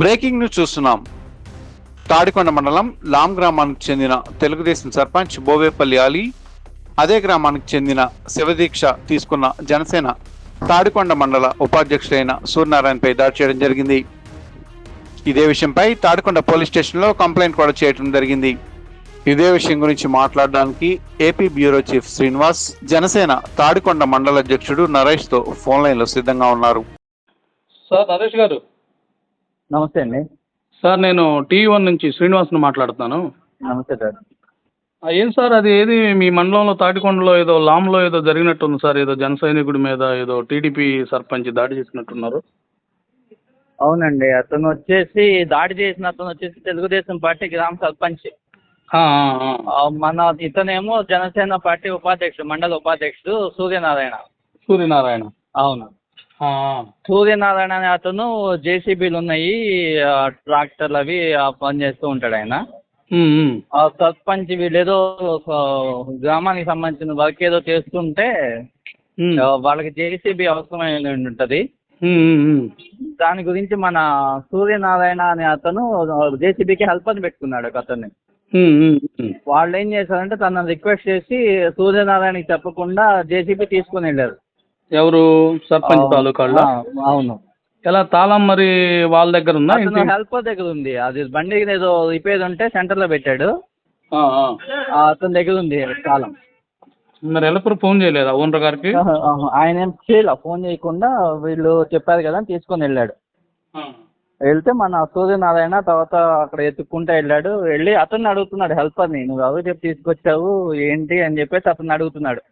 Breaking news చూస్తున్నాం. తాడికొండ మండలం లాం గ్రామానికి చెందిన తెలుగుదేశం సర్పంచ్ బోవేపల్లి అలీ అదే గ్రామానికి చెందిన శివదీక్ష తీసుకున్న జనసేన తాడికొండ మండల ఉపాధ్యక్షుడైన సూర్యనారాయణపై దాడి చేయడం జరిగింది. ఇదే విషయంపై తాడికొండ పోలీస్ స్టేషన్లో కంప్లైంట్ కూడా చేయడం జరిగింది. ఇదే విషయం గురించి మాట్లాడడానికి A P bureau chief Srinivas Janasena Tadikonda మండల అధ్యక్షుడు నరేష్తో ఫోన్ లైన్లో సిద్ధంగా ఉన్నారు. సార్ నరేష్ గారు నమస్తే అండి. సార్ నేను టీవీ వన్ నుంచి శ్రీనివాస్ని మాట్లాడుతున్నాను. నమస్తే సార్. ఏం సార్ అది ఏది మీ మండలంలో తాటికొండలో ఏదో లాంలో ఏదో జరిగినట్టుంది సార్ ఏదో జన సైనికుడి మీద ఏదో టీడీపీ సర్పంచ్ దాడి చేసినట్టున్నారు? అవునండి అతను వచ్చేసి దాడి చేసిన అతను వచ్చేసి తెలుగుదేశం పార్టీ గ్రామ సర్పంచ్. మన ఇతనేమో జనసేన పార్టీ ఉపాధ్యక్షుడు మండల ఉపాధ్యక్షుడు సూర్యనారాయణ. సూర్యనారాయణ. అవును. సూర్యనారాయణ అనే అతను జేసీబీలు ఉన్నాయి ట్రాక్టర్లు అవి పని చేస్తూ ఉంటాడు ఆయన. సర్పంచ్ వీళ్ళేదో గ్రామానికి సంబంధించిన వర్క్ ఏదో చేస్తుంటే వాళ్ళకి జేసీబీ అవసరమై ఉంటుంది. దాని గురించి మన సూర్యనారాయణ అనే అతను జేసీబీకి హెల్ప్ అని పెట్టుకున్నాడు ఒక అతన్ని. వాళ్ళు ఏం చేశారంటే తనని రిక్వెస్ట్ చేసి సూర్యనారాయణకి చెప్పకుండా జేసీబీ తీసుకుని వెళ్ళారు. ఎవరు సర్పంచ్ తాలూకాళ్ళ? అవును. ఎలా తాళం మరి వాళ్ళ దగ్గర ఉందా అతను ఇంటి హెల్పర్ దగ్గర ఉంది. అది బండి ఏదో రిపేర్ ఉంటే సెంటర్లో పెట్టాడు. అతని దగ్గర ఉంది తాళం. మరి ఎల్లప్పుడు ఫోన్ చేయలేదా ఓనర్ గారికి. ఆయన ఏం చేయలే ఫోన్ చేయకుండా వీళ్ళు చెప్పారు కదా అని తీసుకొని వెళ్ళాడు. వెళ్తే మన సూర్యనారాయణ తర్వాత అక్కడ ఎత్తుక్కుంటూ వెళ్ళాడు. వెళ్ళి అతన్ని అడుగుతున్నాడు హెల్పర్ని నువ్వు ఎవరు చెప్పి తీసుకొచ్చావు ఏంటి? అని చెప్పేసి అతన్ని అడుగుతున్నాడు.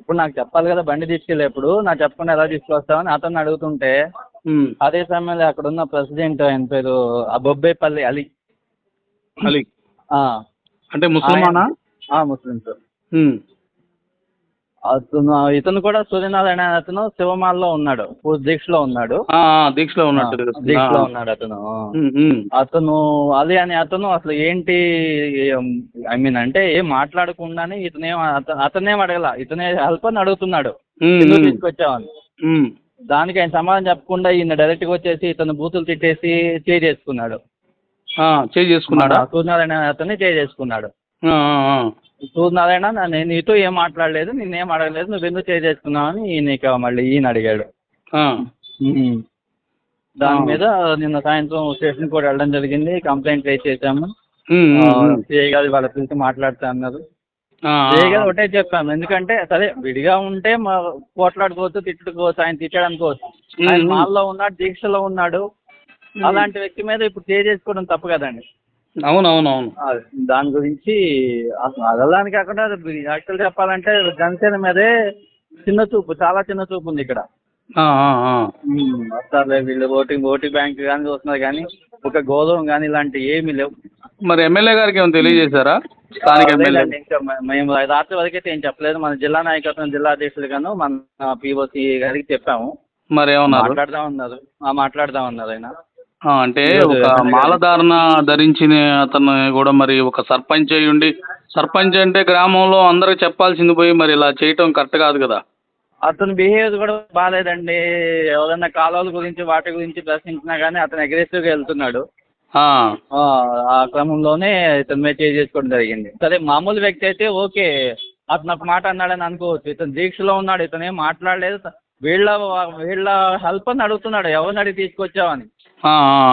ఇప్పుడు నాకు చెప్పాలి కదా బండి తీసుకెళ్ళేప్పుడు నాకు చెప్పకుండా ఎలా తీసుకొస్తావని అతన్ని అడుగుతుంటే. అదే సమయంలో అక్కడ ఉన్న ప్రెసిడెంట్ ఆయన పేరు ఆ బొబ్బేపల్లి అలీ. అలీ. అంటే ముసల్మానా ఆ ముస్లిమ్స్ ఉమ్. అతను ఇతను కూడా సూర్యనారాయణ అనే అతను శివమాల్లో ఉన్నాడు. దీక్షలో ఉన్నాడు. దీక్షలో తెలుస్తుంది. దీక్షలో. ఉన్నాడు అతను. అతను అలీ అనే అతను అసలు ఏంటి ఐ మీన్ అంటే ఏం మాట్లాడకుండానే ఇతనేం అత- అతనేం అడగల. ఇతనే హెల్ప్ అని అడుగుతున్నాడు. ఉమ్. దానికి ఆయన సమాధానం చెప్పకుండా ఈయన డైరెక్ట్గా వచ్చేసి ఇతను బూతులు తిట్టేసి చేసుకున్నాడు. ఆ, చేయి చేసుకున్నాడా? సూర్యనారాయణ అతన్ని చేసుకున్నాడు. ఆ, ఆ, ఆ. సూర్యనారాయణ నా- నేను నీతో ఏం మాట్లాడలేదు నేనేం అడగలేదు నువ్వు ఎందుకు చేసుకున్నావు అని ఇక మళ్ళీ ఈయన అడిగాడు. దాని. మీద నిన్న సాయంత్రం స్టేషన్ కూడా వెళ్ళడం జరిగింది కంప్లైంట్ రేజ్ చేశాము. సిఐ గారు వాళ్ళ పిలిచి మాట్లాడుతా అన్నారు సిఐ గారు ఒకటే చెప్పాము ఎందుకంటే సరే విడిగా ఉంటే మా పోట్లాడుకోవచ్చు తిట్టుకోవచ్చు ఆయన తిట్టాడు అనుకోవచ్చు ఆయన. మాల్లో ఉన్నాడు దీక్షలో ఉన్నాడు అలాంటి వ్యక్తి మీద ఇప్పుడు చే చేసుకోవడం తప్పు కదండి అవును అవును అవును అది. దాని గురించి అసలు అదలాని కాకుండా యాక్చువల్ చెప్పాలంటే జనసేన మీదే చిన్న చూపు చాలా చిన్న చూపు ఉంది ఇక్కడ. వీళ్ళు ఓటింగ్ ఓటింగ్ బ్యాంక్ కానీ చూస్తున్నారు కానీ ఒక గౌరవం కానీ ఇలాంటివి ఏమీ లేవు. మరి ఎమ్మెల్యే గారికి ఏమైనా తెలియజేశారా? స్థానిక మేము రాత్రి వరకైతే ఏం చెప్పలేదు. మన జిల్లా నాయకత్వం జిల్లా అధ్యక్షులు గాను మన పిఓసి గారికి చెప్పాము. మరి ఏమన్నారు? మాట్లాడదాం ఉన్నారు. ఆ, మాట్లాడదాం ఉన్నారు ఆయన. అంటే ఒక మాలధారణ ధరించిన అతను కూడా మరి ఒక సర్పంచ్ అయి ఉండి సర్పంచ్ అంటే గ్రామంలో అందరికి చెప్పాల్సింది పోయి మరి ఇలా చేయటం కరెక్ట్ కాదు కదా? అతని బిహేవియర్ కూడా బాగాలేదండి. ఎవరైనా కాలువల గురించి వాటి గురించి ప్రశ్నించినా కానీ అతను అగ్రెసివ్గా వెళ్తున్నాడు. ఆ, క్రమంలోనే ఇతను మీద చేంజ్ చేసుకోవడం జరిగింది. సరే మామూలు వ్యక్తి అయితే ఓకే. అతను ఒక మాట అన్నాడని అనుకోవచ్చు. ఇతను దీక్షలో ఉన్నాడు ఇతను ఏం మాట్లాడలేదు. వీళ్ళ వీళ్ళ హెల్ప్ అని అడుగుతున్నాడు. ఎవరిని అడిగి తీసుకొచ్చావని.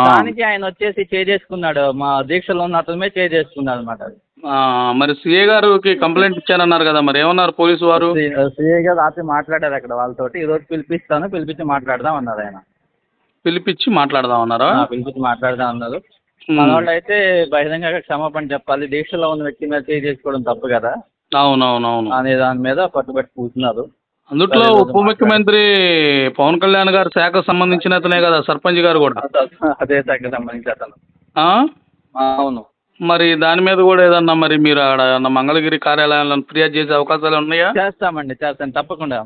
దానికి ఆయన వచ్చేసి చేసుకున్నాడు. మా దీక్షలో ఉన్న అతని మీద చేసుకున్నాడు అనమాట ఆ, మరి సిఏ గారికి కంప్లైంట్ ఇచ్చారన్నారు కదా మరి. ఏమన్నారు పోలీసు వారు? సిఐ గారు రాత్రి మాట్లాడారు అక్కడ వాళ్ళతోటి. ఈ రోజు పిలిపిస్తాను. పిలిపించి మాట్లాడదాం అన్నారు ఆయన. పిలిపించి మాట్లాడదాం అన్నారా? పిలిపించి మాట్లాడదాం అన్నారు. మన వాళ్ళు అయితే బహిరంగంగా క్షమాపణ చెప్పాలి. దీక్షలో ఉన్న వ్యక్తి మీద చేసుకోవడం తప్పు కదా. అవునవునవును. అనే దాని మీద పట్టుబట్టి కూర్చున్నారు. అందుట్లో ఉప ముఖ్యమంత్రి పవన్ కళ్యాణ్ గారి శాఖకు సంబంధించిన అతనే కదా సర్పంచ్ గారు కూడా. అదే శాఖకు సంబంధించి అతను. ఆ? ఆ, అవును. మరి దాని మీద కూడా ఏదన్నా మరి మీరు ఆడ మంగళగిరి కార్యాలయంలో ఫిర్యాదు చేసే అవకాశాలు ఉన్నాయా? చేస్తామండి చేస్తాను తప్పకుండా.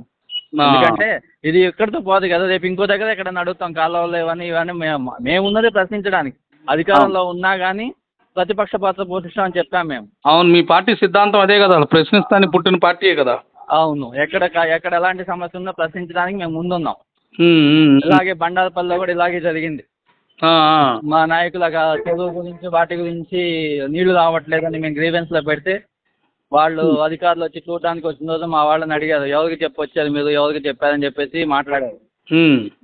ఎందుకంటే ఇది ఎక్కడితో పోదు కదా రేపు ఇంకో దగ్గర ఎక్కడ అడుగుతాం కాలువలు ఇవన్నీ ఇవన్నీ మేము మేము ఉన్నది ప్రశ్నించడానికి. అధికారంలో ఉన్నా కానీ ప్రతిపక్ష పాత్ర పోషిస్తామని చెప్పాం మేము. అవును మీ పార్టీ సిద్ధాంతం అదే కదా ప్రశ్నిస్తానికి పుట్టిన పార్టీయే కదా. అవును. ఎక్కడ ఎక్కడ ఎలాంటి సమస్య ఉన్నా ప్రశ్నించడానికి మేము ముందున్నాం. ఇలాగే బండారపల్లిలో కూడా ఇలాగే జరిగింది. మా నాయకులకు ఆ చదువు గురించి వాటి గురించి నీళ్ళు రావట్లేదని మేము గ్రీవెన్స్లో పెడితే వాళ్ళు అధికారులు వచ్చి చూడడానికి వచ్చిన రోజు మా వాళ్ళని అడిగారు. ఎవరికి చెప్పొచ్చారు మీరు ఎవరికి చెప్పారని చెప్పేసి మాట్లాడారు.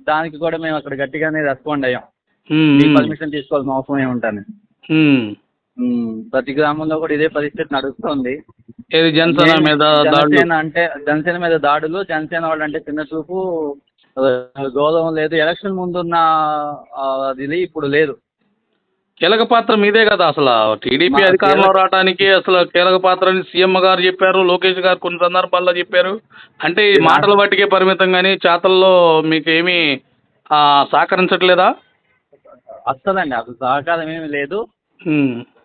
దానికి కూడా మేము అక్కడ గట్టిగానే రెస్పాండ్ అయ్యాం. పర్మిషన్ తీసుకోవాల్సిన అవసరం ఏముంటాను. ప్రతి గ్రామంలో కూడా ఇదే పరిస్థితి నడుస్తుంది. ఏది జనసేన మీద జనసేన అంటే జనసేన మీద దాడులు జనసేన వాళ్ళు అంటే చిన్న చూపు గౌరవం లేదు. ఎలక్షన్ ముందున్న అది ఇప్పుడు లేదు. కీలక పాత్ర మీదే కదా అసలు. టీడీపీ అధికారంలో రావడానికి అసలు కీలక పాత్ర అని సీఎం గారు చెప్పారు లోకేష్ గారు కొన్ని సందర్భాల్లో చెప్పారు. అంటే ఈ మాటల బట్టికే పరిమితం కానీ చేతల్లో మీకు ఏమీ సహకరించట్లేదా? అస్సలండి అసలు సహకారం ఏమీ లేదు.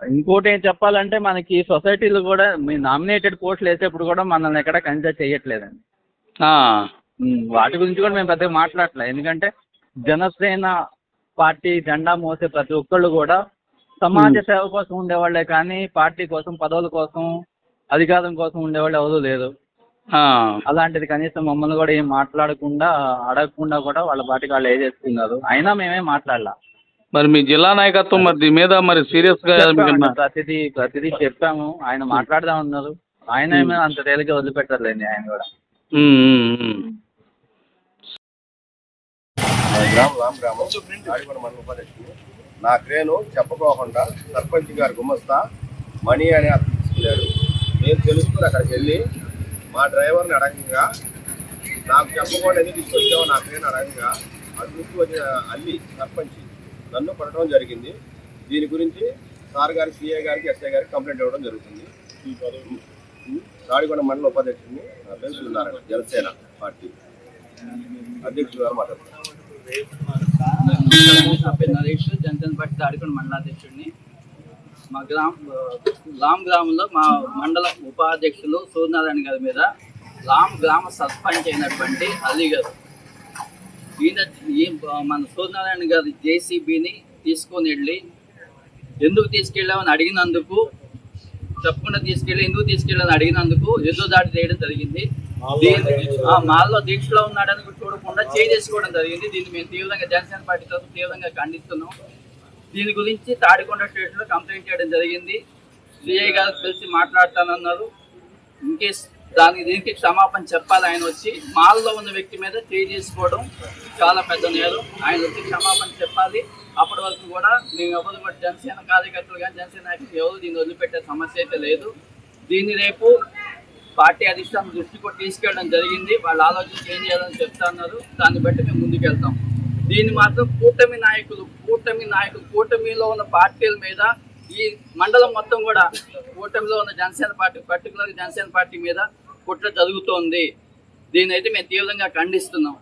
ఇంకోటి ఏం చెప్పాలంటే మనకి సొసైటీలు కూడా మీ నామినేటెడ్ పోస్టులు వేసేప్పుడు కూడా మనల్ని ఎక్కడ కన్సిడర్ చేయట్లేదండి. వాటి గురించి కూడా మేము పెద్దగా మాట్లాడలే ఎందుకంటే జనసేన పార్టీ జెండా మోసే ప్రతి ఒక్కళ్ళు కూడా సమాజ సేవ కోసం ఉండేవాళ్ళే కానీ పార్టీ కోసం పదవుల కోసం అధికారం కోసం ఉండేవాళ్ళు ఎవరు ఆ. అలాంటిది కనీసం మమ్మల్ని కూడా ఏం మాట్లాడకుండా అడగకుండా కూడా వాళ్ళ పార్టీకి వాళ్ళు వేసేస్తున్నారు అయినా మేమేం మాట్లాడలా. మరి మీ జిల్లా నాయకత్వం మరి దీని మీద మరి సీరియస్గా చెప్పామండి, ఏమన్నా- ప్రతిదీ ప్రతిదీ చెప్పాము. ఆయన మాట్లాడదా ఉన్నారు. ఆయన ఏమైనా అంత తేలిక వదిలిపెట్టారులేండి ఆయన కూడా. రామ్ మండల ఉపాధ్యక్షుడు నా క్రేను చెప్పకోకుండా సర్పంచ్ గారు గుమస్తా మణి అని అతను తీసుకెళ్ళాడు నేను తెలుసుకుని అక్కడికి వెళ్ళి మా డ్రైవర్ని అడగంగా నాకు చెప్పకుండా ఎందుకు తీసుకొచ్చావో నా క్రేన్ అడగంగా అది తీసుకొచ్చిన అల్లి సర్పంచ్ నన్ను పడటం జరిగింది. దీని గురించి సార్ గారి సిఏ గారికి ఎస్ఐ గారికి కంప్లైంట్ ఇవ్వడం జరుగుతుంది. రాడికొండ మండల ఉపాధ్యక్షుడిని జనసేన పార్టీ అధ్యక్షుడు గారు మాట్లాడుతున్నారు. నరేష్ జనసేన పార్టీ దాడికొండ మండలాధ్యక్షుడిని మా గ్రామ లామ్ గ్రామంలో మా మండల ఉపాధ్యక్షులు సూర్యనారాయణ గారి మీద లామ్ గ్రామ సర్పంచ్ అయినటువంటి అలీ గారు. ఈయన మన సూర్యనారాయణ గారి జేసీబీని తీసుకొని వెళ్ళి ఎందుకు తీసుకెళ్ళామని అడిగినందుకు చెప్పకుండా తీసుకెళ్ళి ఎందుకు తీసుకెళ్ళని అడిగినందుకు ఎదురు దాడి చేయడం జరిగింది. మాల్లో దీక్షలో ఉన్నాడని కూడా చూడకుండా చేయి చేసుకోవడం జరిగింది. దీన్ని మేము తీవ్రంగా జనసేన పార్టీ తరఫు తీవ్రంగా ఖండిస్తున్నాం. దీని గురించి తాడికొండ స్టేషన్లో కంప్లైంట్ చేయడం జరిగింది. సిఐ గారు పిలిచి మాట్లాడతానన్నారు. ఇన్కేస్ దానికి దీనికి క్షమాపణ చెప్పాలి. ఆయన వచ్చి మాల్లో ఉన్న వ్యక్తి మీద చేయి చేసుకోవడం చాలా పెద్ద నేరం. ఆయన వచ్చి క్షమాపణ చెప్పాలి. అప్పటి వరకు కూడా మేము ఎవరు కూడా జనసేన కార్యకర్తలు కానీ జనసేన నాయకులు ఎవరు దీన్ని వదిలిపెట్టే సమస్య అయితే లేదు. దీన్ని రేపు పార్టీ అధిష్టానం దృష్టి కూడా తీసుకెళ్ళడం జరిగింది. వాళ్ళ ఆలోచన ఏం చేయాలని చెప్తున్నారు దాన్ని బట్టి మేము ముందుకెళ్తాం. దీన్ని మాత్రం కూటమి నాయకులు కూటమి నాయకులు కూటమిలో ఉన్న పార్టీల మీద ఈ మండలం మొత్తం కూడా కూటమిలో ఉన్న Janasena party particular Janasena party మీద కుట్ర జరుగుతోంది. దీన్ని అయితే మేము తీవ్రంగా ఖండిస్తున్నాం.